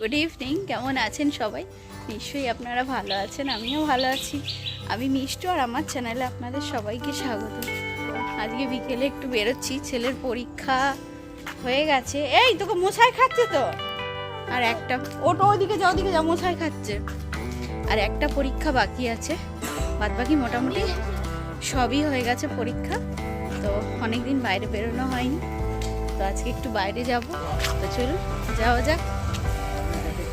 Good evening কেমন আছেন সবাই? নিশ্চয়ই আপনারা ভালো আছেন, আমিও ভালো আছি। আমি মিষ্টু আর আমার চ্যানেলে আপনাদের সবাইকে স্বাগত। আজকে বিকেলে একটু বেরোচ্ছি, ছেলের পরীক্ষা হয়ে গেছে। এই, তোকে মশাই খাচ্ছে তো? আর একটা, ওটা ওইদিকে যাও ওদিকে যাও মশাই খাচ্ছে। আর একটা পরীক্ষা বাকি আছে। বাদ বাকি মোটামুটি সবই হয়ে গেছে পরীক্ষা। তো অনেক দিন বাইরে বেরোনো হয়নি। তো আজকে একটু বাইরে যাব। তো চলুন, যাওয়া যাক।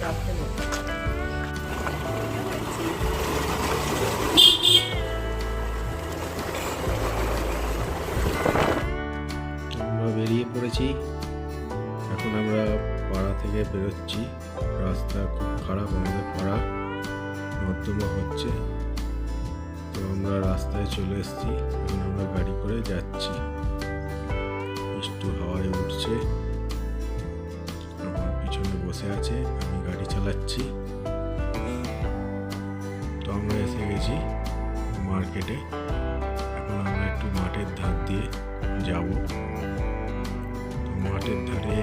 আমরা বেরিয়ে পড়েছি। এখন আমরা পাড়া থেকে বেরোচ্ছি। রাস্তা খুব খারাপ, আমাদের পাড়া নর্দমা হচ্ছে। তো আমরা রাস্তায় চলে এসেছি। এখন আমরা গাড়ি করে যাচ্ছি। একটু হাওয়ায় উঠছে। বসে আছে, আমি গাড়ি চালাচ্ছি। তো আমরা এসে গেছি মার্কেটে এখন আমরা একটু মাঠের ধার দিয়ে যাব। মাঠের ধারে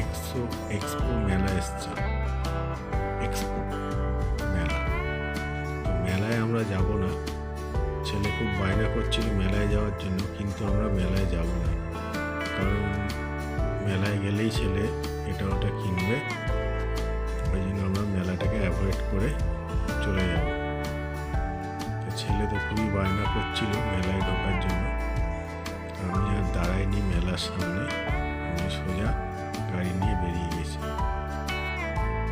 এক্সো এক্সপো মেলা এসছে। এক্সপো মেলা। তো মেলায় আমরা যাব না। ছেলে খুব বায়না করছিল মেলায় যাওয়ার জন্য, কিন্তু আমরা মেলায় যাব না। কারণ মেলায় গেলেই ছেলে এটা ওটা কিনবে। ওই জন্য আমরা মেলাটাকে অ্যাভয়েড করে চলে যাব। ছেলে তো খুবই বায়না করছিল মেলায় ঢোকার জন্য। আমি আর দাঁড়াইনি মেলার সামনে। আমি সোজা গাড়ি নিয়ে বেরিয়ে গেছি।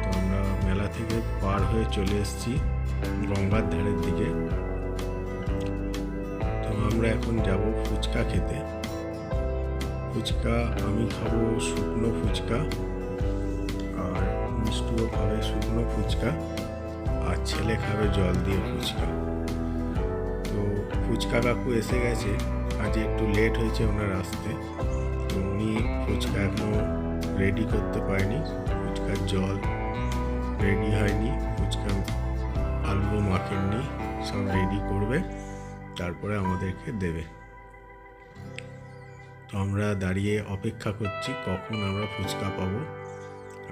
তো আমরা মেলা থেকে পার হয়ে চলে এসেছি গঙ্গার ধারের দিকে। তো আমরা এখন যাব ফুচকা খেতে। ফুচকা আমি খাব শুকনো ফুচকা। মিষ্টুও খাবে শুকনো ফুচকা আর ছেলে খাবে জল দিয়ে ফুচকা। তো ফুচকা কাকু এসে গেছে। আজ একটু লেট হয়েছে ওনার আসতে। তো উনি ফুচকা এখনও রেডি করতে পারেনি। ফুচকার জল রেডি হয়নি। ফুচকা আলুও মাখেননি। সব রেডি করবে। তারপরে আমাদেরকে দেবে। তো আমরা দাঁড়িয়ে অপেক্ষা করছি কখন আমরা ফুচকা পাবো।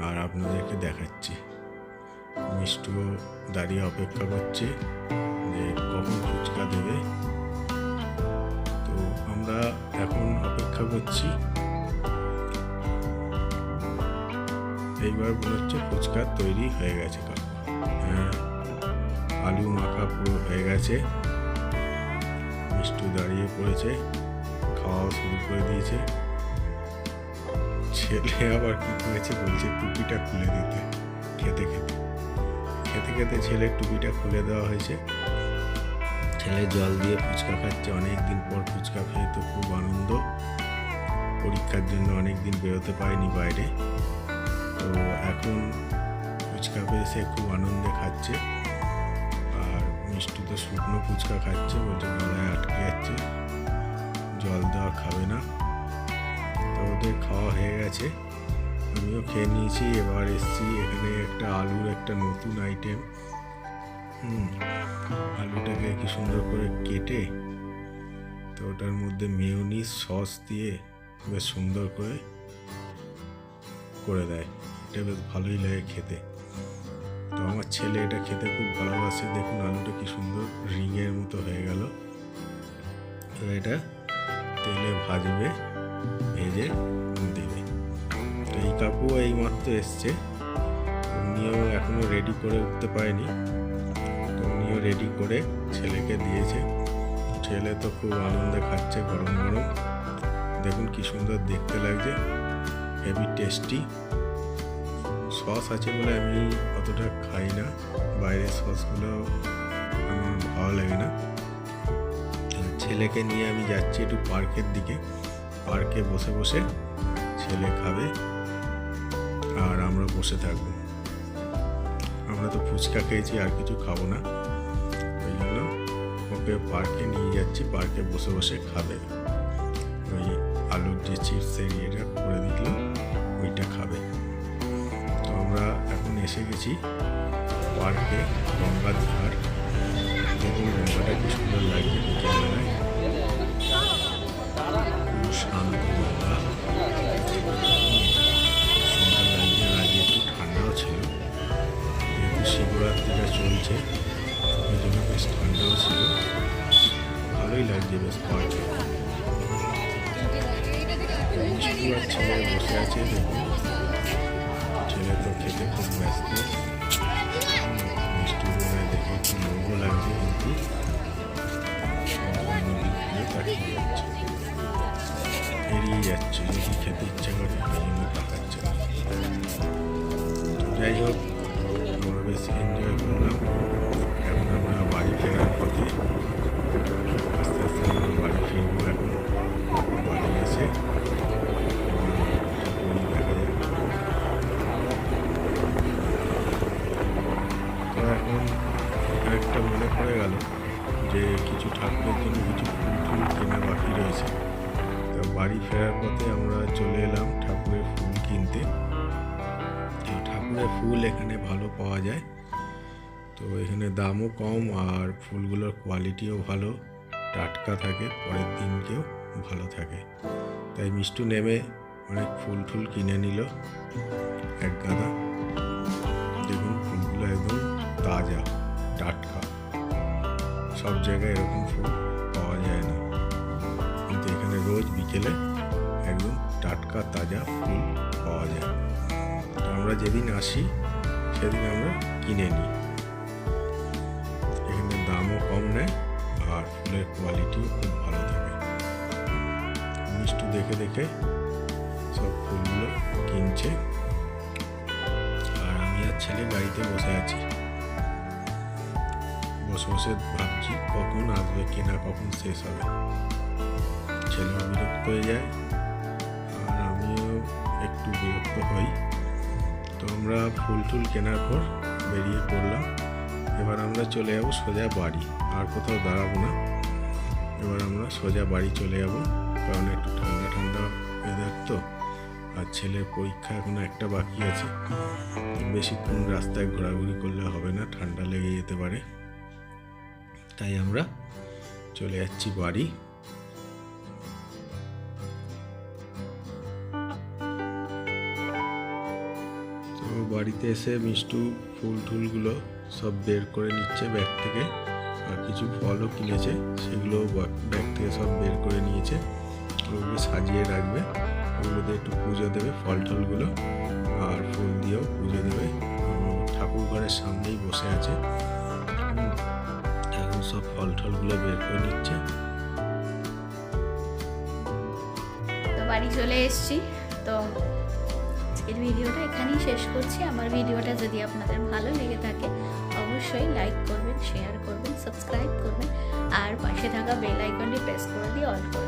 আর আপনাদেরকে দেখাচ্ছি। মিষ্টুও দাঁড়িয়ে অপেক্ষা করছে যে কখন ফুচকা দেবে। তো আমরা এখন অপেক্ষা করছি। এইবার মনে হচ্ছে ফুচকা তৈরি হয়ে গেছে। হ্যাঁ আলু মাখা পুরো হয়ে গেছে। মিষ্টু দাঁড়িয়ে পড়েছে, খাওয়া শুরু করে দিয়েছে। ছেলে আবার কি করেছে বলছে, টুপিটা খুলে দিতে, খেতে খেতে। খেতে খেতে ছেলের টুপিটা খুলে দেওয়া হয়েছে। ছেলে জল দিয়ে ফুচকা খাচ্ছে অনেক দিন পর ফুচকা খেয়ে তো খুব আনন্দ। পরীক্ষার জন্য অনেক দিন বেরোতে পারেনি বাইরে। তো এখন ফুচকা পেয়ে সে খুব আনন্দে খাচ্ছে। আর মিষ্টি তো শুকনো ফুচকা খাচ্ছে বলছে, গলায় আটকে যাচ্ছে। জল দেওয়া খাবে না। তো ওদের খাওয়া হয়ে গেছে। আমিও খেয়ে নিয়েছি, এবার এসছি এখানে একটা আলুর একটা নতুন আইটেম হুম, আলুটাকে কি সুন্দর করে কেটে তো ওটার মধ্যে মেয়োনিজ সস দিয়ে বেশ সুন্দর করে করে দেয়। এটা বেশ ভালোই লাগে খেতে। তো আমার ছেলে এটা খেতে খুব ভালোবাসে। দেখুন আলুটা কি সুন্দর রিংয়ের মতো হয়ে গেল। এটা তেলে ভাজবে। ভেজে দেবে। তো এই কাকু এই মাত্র এসছে। উনিও এখনও রেডি করে উঠতে পারেনি। তো উনিও রেডি করে ছেলেকে দিয়েছে। ছেলে তো খুব আনন্দে খাচ্ছে গরম গরম। দেখুন কি সুন্দর দেখতে লাগছে। হেভি টেস্টি সস আছে বলে আমি অতটা খাই না। বাইরের সসগুলো আমার ভালো লাগে না। ছেলেকে নিয়ে আমি যাচ্ছি একটু পার্কের দিকে। পার্কে বসে বসে ছেলে খাবে আর আমরা বসে থাকব। আমরা তো ফুচকা খেয়েছি, আর কিছু খাব না। ওই জন্য ওকে পার্কে নিয়ে যাচ্ছি, পার্কে বসে বসে খাবে। ওই আলুর যে চিপসের ইয়েটা করে দিল ওইটা খাবে। তো আমরা এখন এসে গেছি পার্কে গঙ্গার ধার। দেখুন ভালোই বেশ পার্কে ছেলে বসে আছে দেখুন। ছেলে তো খেতে খুব ব্যস্ত। ঠাকুরের জন্য কিছু ফুল টুল বাকি রয়েছে তো বাড়ি ফেরার পথে আমরা চলে এলাম ঠাকুরের ফুল কিনতে তো ঠাকুরের ফুল এখানে ভালো পাওয়া যায় তো এখানে দামও কম আর ফুলগুলোর কোয়ালিটিও ভালো। টাটকা থাকে, পরের দিনকেও ভালো থাকে। তাই মিষ্টু নেমে অনেক ফুল টুল কিনে নিল। এক গাদা দেখুন, ফুলগুলো একদম তাজা। টাটকা সব জায়গায় এরকম ফুল পাওয়া যায় না। কিন্তু এখানে রোজ বিকেলে একদম টাটকা, তাজা ফুল পাওয়া যায়। আমরা যেদিন আসি, সেদিন আমরা কিনে নিই। এখানে দামও কম নেয় আর ফুলের কোয়ালিটিও খুব ভালো থাকে। মিষ্টু দেখে দেখে সব ফুলগুলো কিনছে। আর আমি আর ছেলে গাড়িতে বসে আছি। বসে বসে ভাবছি কখন আসবে, কেনা কখন শেষ হবে। ছেলেও বিরক্ত হয়ে যায়, আর আমিও একটু বিরক্ত হই। তো আমরা ফুল টুল কেনার পর বেরিয়ে পড়লাম। এবার আমরা চলে যাব সোজা বাড়ি, আর কোথাও দাঁড়াবো না। এবার আমরা সোজা বাড়ি চলে যাব, কারণ একটু ঠান্ডা ঠান্ডা ওয়েদার তো, আর ছেলের পরীক্ষা এখনও একটা বাকি আছে। বেশিক্ষণ রাস্তায় ঘোরাঘুরি করলে হবে না, ঠান্ডা লেগে যেতে পারে। তাই আমরা চলে যাচ্ছি বাড়ি। বাড়িতে এসে মিষ্টু ফুল টুলগুলো সব বের করে নিচ্ছে ব্যাগ থেকে। আর কিছু ফলও কিনেছে, সেগুলো ব্যাগ থেকে সব বের করে নিয়েছে। ওগুলো সাজিয়ে রাখবে। ওগুলো দিয়ে একটু পুজো দেবে ফল টলগুলো। আর ফুল দিয়েও পুজো দেবে। ঠাকুর ঘরের সামনেই বসে আছে। সব ফল টলগুলো বের করে নিচ্ছে। তো বাড়ি চলে এসেছি। তো আজকের ভিডিওটা এখানেই শেষ করছি। আমার ভিডিওটা যদি আপনাদের ভালো লেগে থাকে, অবশ্যই লাইক করবেন শেয়ার করবেন সাবস্ক্রাইব করবেন, আর পাশে থাকা বেল আইকনটি প্রেস করে দিয়ে অল করবেন।